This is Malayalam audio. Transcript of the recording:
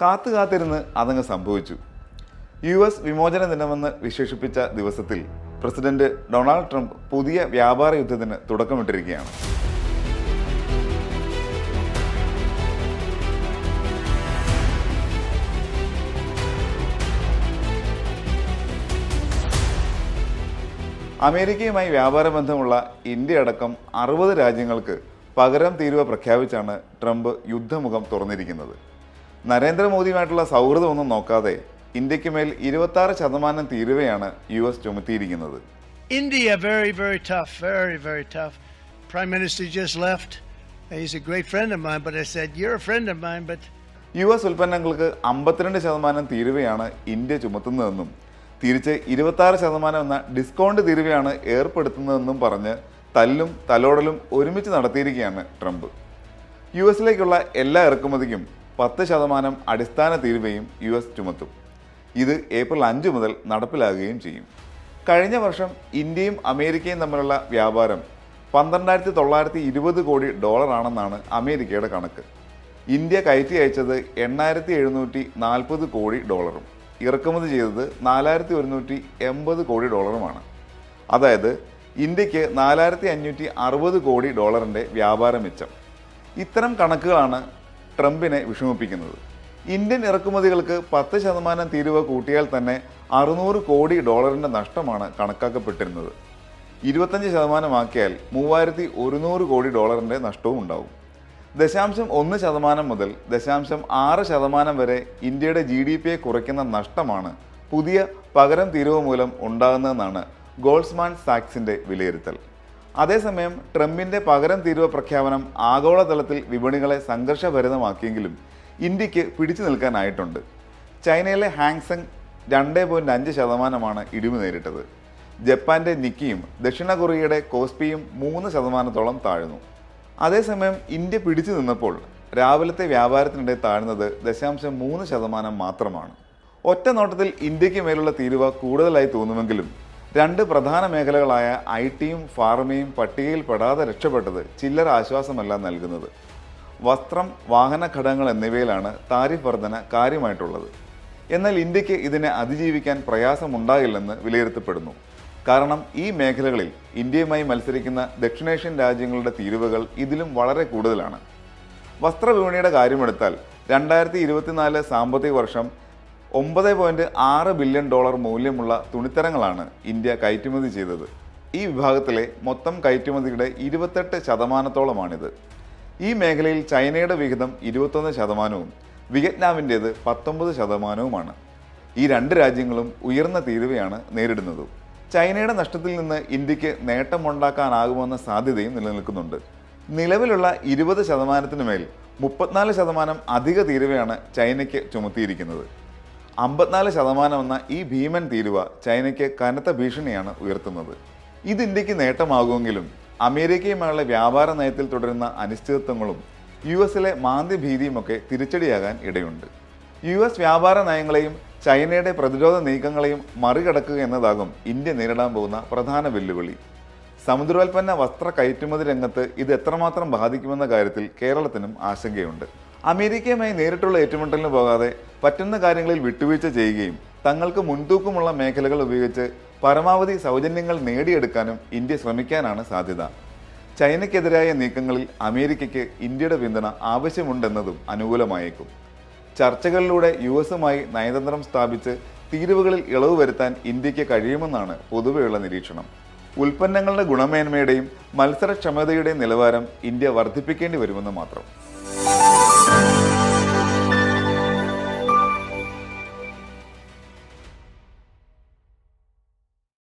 കാത്തു കാത്തിരുന്ന് അതങ്ങ് സംഭവിച്ചു. യു എസ് വിമോചന ദിനമെന്ന് വിശേഷിപ്പിച്ച ദിവസത്തിൽ പ്രസിഡന്റ് ഡൊണാൾഡ് ട്രംപ് പുതിയ വ്യാപാര യുദ്ധത്തിന് തുടക്കമിട്ടിരിക്കുകയാണ്. അമേരിക്കയുമായി വ്യാപാര ബന്ധമുള്ള ഇന്ത്യ അടക്കം അറുപത് രാജ്യങ്ങൾക്ക് പകരം തീരുവ പ്രഖ്യാപിച്ചാണ് ട്രംപ് യുദ്ധമുഖം തുറന്നിരിക്കുന്നത്. നരേന്ദ്രമോദിയുമായിട്ടുള്ള സൗഹൃദമൊന്നും നോക്കാതെ ഇന്ത്യയ്ക്ക് മേൽ ഇരുപത്തി ശതമാനം തീരുവയാണ് U S ചുമത്തിയിരിക്കുന്നത്. India very very tough very very tough prime minister just left. He's a great friend of mine, but I said, You're a friend of mine, but U S ഉൽപ്പന്നങ്ങൾക്ക് അമ്പത്തിരണ്ട് ശതമാനം തീരുവയാണ് ഇന്ത്യ ചുമത്തുന്നതെന്നും തിരിച്ച് ഇരുപത്തി ശതമാനം എന്ന ഡിസ്കൗണ്ട് തീരുവയാണ് ഏർപ്പെടുത്തുന്നതെന്നും പറഞ്ഞ് തല്ലും തലോടലും ഒരുമിച്ച് നടത്തിയിരിക്കുകയാണ് ട്രംപ്. യു എസിലേക്കുള്ള എല്ലാ ഇറക്കുമതിക്കും പത്ത് ശതമാനം അടിസ്ഥാന തീരുവയും യു എസ് ചുമത്തും. ഇത് ഏപ്രിൽ അഞ്ച് മുതൽ നടപ്പിലാകുകയും ചെയ്യും. കഴിഞ്ഞ വർഷം ഇന്ത്യയും അമേരിക്കയും തമ്മിലുള്ള വ്യാപാരം പന്ത്രണ്ടായിരത്തി തൊള്ളായിരത്തി ഇരുപത് കോടി ഡോളറാണെന്നാണ് അമേരിക്കയുടെ കണക്ക്. ഇന്ത്യ കയറ്റി അയച്ചത് എണ്ണായിരത്തി എഴുന്നൂറ്റി നാൽപ്പത് കോടി ഡോളറും. ഇറക്കുമതി ചെയ്തത് നാലായിരത്തി ഒരുന്നൂറ്റി എൺപത് കോടി ഡോളറുമാണ്. അതായത് ഇന്ത്യയ്ക്ക് നാലായിരത്തി അഞ്ഞൂറ്റി അറുപത് കോടി ഡോളറിന്റെ വ്യാപാര മിച്ചം. ഇത്തരം കണക്കുകളാണ് ട്രംപിനെ വിഷമിപ്പിക്കുന്നത്. ഇന്ത്യൻ ഇറക്കുമതികൾക്ക് പത്ത് ശതമാനം തീരുവ കൂട്ടിയാൽ തന്നെ അറുന്നൂറ് കോടി ഡോളറിന്റെ നഷ്ടമാണ് കണക്കാക്കപ്പെട്ടിരുന്നത്. ഇരുപത്തഞ്ച് ശതമാനമാക്കിയാൽ മൂവായിരത്തി ഒരുന്നൂറ് കോടി ഡോളറിന്റെ നഷ്ടവും ഉണ്ടാവും. ദശാംശം ഒന്ന് ശതമാനം മുതൽ ദശാംശം ആറ് ശതമാനം വരെ ഇന്ത്യയുടെ ജി ഡി പിയെ കുറയ്ക്കുന്ന നഷ്ടമാണ് പുതിയ പകരം തീരുവ മൂലം ഉണ്ടാകുന്നതെന്നാണ് ഗോൾസ്മാൻ സാക്സിന്റെ വിലയിരുത്തൽ. അതേസമയം ട്രംപിന്റെ പകരം തീരുവ പ്രഖ്യാപനം ആഗോളതലത്തിൽ വിപണികളെ സംഘർഷഭരിതമാക്കിയെങ്കിലും ഇന്ത്യയ്ക്ക് പിടിച്ചു നിൽക്കാനായിട്ടുണ്ട്. ചൈനയിലെ ഹാങ്സങ് രണ്ട് പോയിന്റ് അഞ്ച് ശതമാനമാണ് ഇടിവ് നേരിട്ടത്. ജപ്പാന്റെ നിക്കിയും ദക്ഷിണ കൊറിയയുടെ കോസ്പിയും മൂന്ന് ശതമാനത്തോളം താഴ്ന്നു. അതേസമയം ഇന്ത്യ പിടിച്ചു നിന്നപ്പോൾ രാവിലത്തെ വ്യാപാരത്തിനിടെ താഴ്ന്നത് ദശാംശം മൂന്ന് ശതമാനം മാത്രമാണ്. ഒറ്റ നോട്ടത്തിൽ ഇന്ത്യയ്ക്ക് മേലുള്ള തീരുവ കൂടുതലായി തോന്നുമെങ്കിലും രണ്ട് പ്രധാന മേഖലകളായ ഐ ടിയും ഫാർമയും പട്ടികയിൽ പെടാതെ രക്ഷപ്പെട്ടത് ചില്ലറ ആശ്വാസമല്ല നൽകുന്നത്. വസ്ത്രം വാഹന ഘടകങ്ങൾ എന്നിവയിലാണ് താരിഫ് വർധന കാര്യമായിട്ടുള്ളത്. എന്നാൽ ഇന്ത്യയ്ക്ക് ഇതിനെ അതിജീവിക്കാൻ പ്രയാസമുണ്ടാകില്ലെന്ന് വിലയിരുത്തപ്പെടുന്നു. കാരണം ഈ മേഖലകളിൽ ഇന്ത്യയുമായി മത്സരിക്കുന്ന ദക്ഷിണേഷ്യൻ രാജ്യങ്ങളുടെ തീരുവകൾ ഇതിലും വളരെ കൂടുതലാണ്. വസ്ത്രവിപണിയുടെ കാര്യമെടുത്താൽ രണ്ടായിരത്തി ഇരുപത്തിനാല് സാമ്പത്തിക വർഷം ഒമ്പത് പോയിന്റ് ആറ് ബില്യൺ ഡോളർ മൂല്യമുള്ള തുണിത്തരങ്ങളാണ് ഇന്ത്യ കയറ്റുമതി ചെയ്തത്. ഈ വിഭാഗത്തിലെ മൊത്തം കയറ്റുമതിയുടെ ഇരുപത്തെട്ട് ശതമാനത്തോളമാണിത്. ഈ മേഖലയിൽ ചൈനയുടെ വിഹിതം ഇരുപത്തൊന്ന് ശതമാനവും വിയറ്റ്നാമിന്റേത് പത്തൊമ്പത് ശതമാനവുമാണ്. ഈ രണ്ട് രാജ്യങ്ങളും ഉയർന്ന തീരുവയാണ് നേരിടുന്നത്. ചൈനയുടെ നഷ്ടത്തിൽ നിന്ന് ഇന്ത്യയ്ക്ക് നേട്ടമുണ്ടാക്കാനാകുമെന്ന സാധ്യതയും നിലനിൽക്കുന്നുണ്ട്. നിലവിലുള്ള ഇരുപത് ശതമാനത്തിന് മേൽ മുപ്പത്തിനാല് ശതമാനം അധിക തീരുവയാണ് ചൈനയ്ക്ക് ചുമത്തിയിരിക്കുന്നത്. അമ്പത്തിനാല് ശതമാനം എന്ന ഈ ഭീമൻ തീരുവ ചൈനയ്ക്ക് കനത്ത ഭീഷണിയാണ് ഉയർത്തുന്നത്. ഇത് ഇന്ത്യയ്ക്ക് നേട്ടമാകുമെങ്കിലും അമേരിക്കയുമായുള്ള വ്യാപാര നയത്തിൽ തുടരുന്ന അനിശ്ചിതത്വങ്ങളും യു എസിലെ മാന്ദ്യഭീതിയുമൊക്കെ തിരിച്ചടിയാകാൻ ഇടയുണ്ട്. യു എസ് വ്യാപാര നയങ്ങളെയും ചൈനയുടെ പ്രതിരോധ നീക്കങ്ങളെയും മറികടക്കുക എന്നതാകും ഇന്ത്യ നേരിടാൻ പോകുന്ന പ്രധാന വെല്ലുവിളി. സമുദ്രോൽപ്പന്ന വസ്ത്ര കയറ്റുമതി രംഗത്ത് ഇത് എത്രമാത്രം ബാധിക്കുമെന്ന കാര്യത്തിൽ കേരളത്തിനും ആശങ്കയുണ്ട്. അമേരിക്കയുമായി നേരിട്ടുള്ള ഏറ്റുമുട്ടലിന് പോകാതെ പറ്റുന്ന കാര്യങ്ങളിൽ വിട്ടുവീഴ്ച ചെയ്യുകയും തങ്ങൾക്ക് മുൻതൂക്കമുള്ള മേഖലകൾ ഉപയോഗിച്ച് പരമാവധി സൗജന്യങ്ങൾ നേടിയെടുക്കാനും ഇന്ത്യ ശ്രമിക്കാനാണ് സാധ്യത. ചൈനയ്ക്കെതിരായ നീക്കങ്ങളിൽ അമേരിക്കയ്ക്ക് ഇന്ത്യയുടെ പിന്തുണ ആവശ്യമുണ്ടെന്നതും അനുകൂലമായേക്കും. ചർച്ചകളിലൂടെ യു എസുമായി നയതന്ത്രം സ്ഥാപിച്ച് തീരുവകളിൽ ഇളവ് വരുത്താൻ ഇന്ത്യയ്ക്ക് കഴിയുമെന്നാണ് പൊതുവെയുള്ള നിരീക്ഷണം. ഉൽപ്പന്നങ്ങളുടെ ഗുണമേന്മയുടെയും മത്സരക്ഷമതയുടെയും നിലവാരം ഇന്ത്യ വർദ്ധിപ്പിക്കേണ്ടി വരുമെന്ന് മാത്രം.